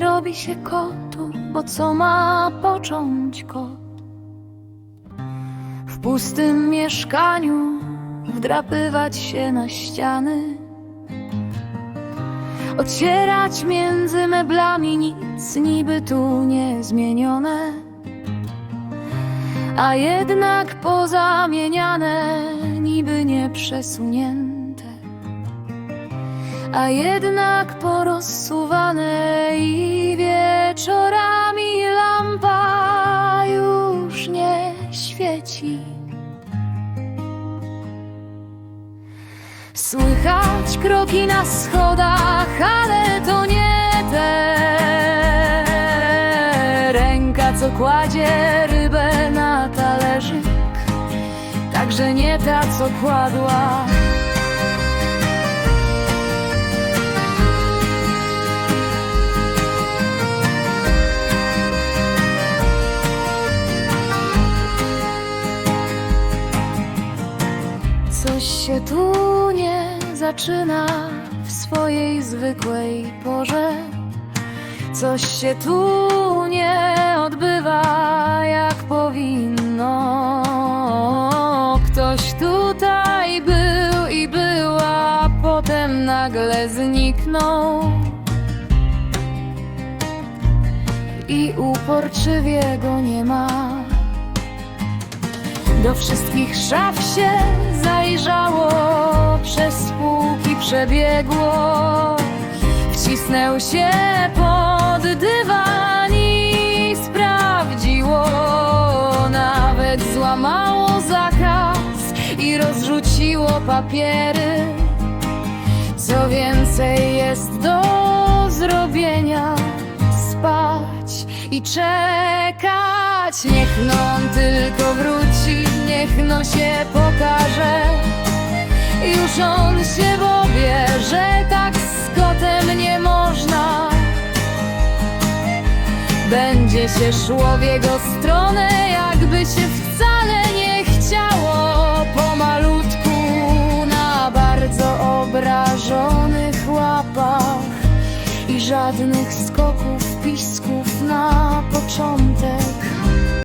robi się kotu, bo co ma począć kot? W pustym mieszkaniu wdrapywać się na ściany, otwierać między meblami nic niby tu nie zmienione, a jednak pozamieniane, niby nie przesunięte a jednak porozsuwane i wieczorami lampa już nie świeci. Słychać kroki na schodach, ale to nie te. Ręka, co kładzie rybę na talerzyk, także nie ta, co kładła. Coś się tu nie zaczyna w swojej zwykłej porze. Coś się tu nie odbywa jak powinno. Ktoś tutaj był i była, potem nagle zniknął. I uporczywie go nie ma. Do wszystkich szaf się przez półki przebiegło. Wcisnął się pod dywan i sprawdziło. Nawet złamało zakaz i rozrzuciło papiery. Co więcej jest do zrobienia, spać i czekać. Niech no tylko wróci, niech no się pokaże. On się powie, że tak z kotem nie można. Będzie się szło w jego stronę, jakby się wcale nie chciało. Pomalutku na bardzo obrażonych łapach i żadnych skoków, pisków na początek.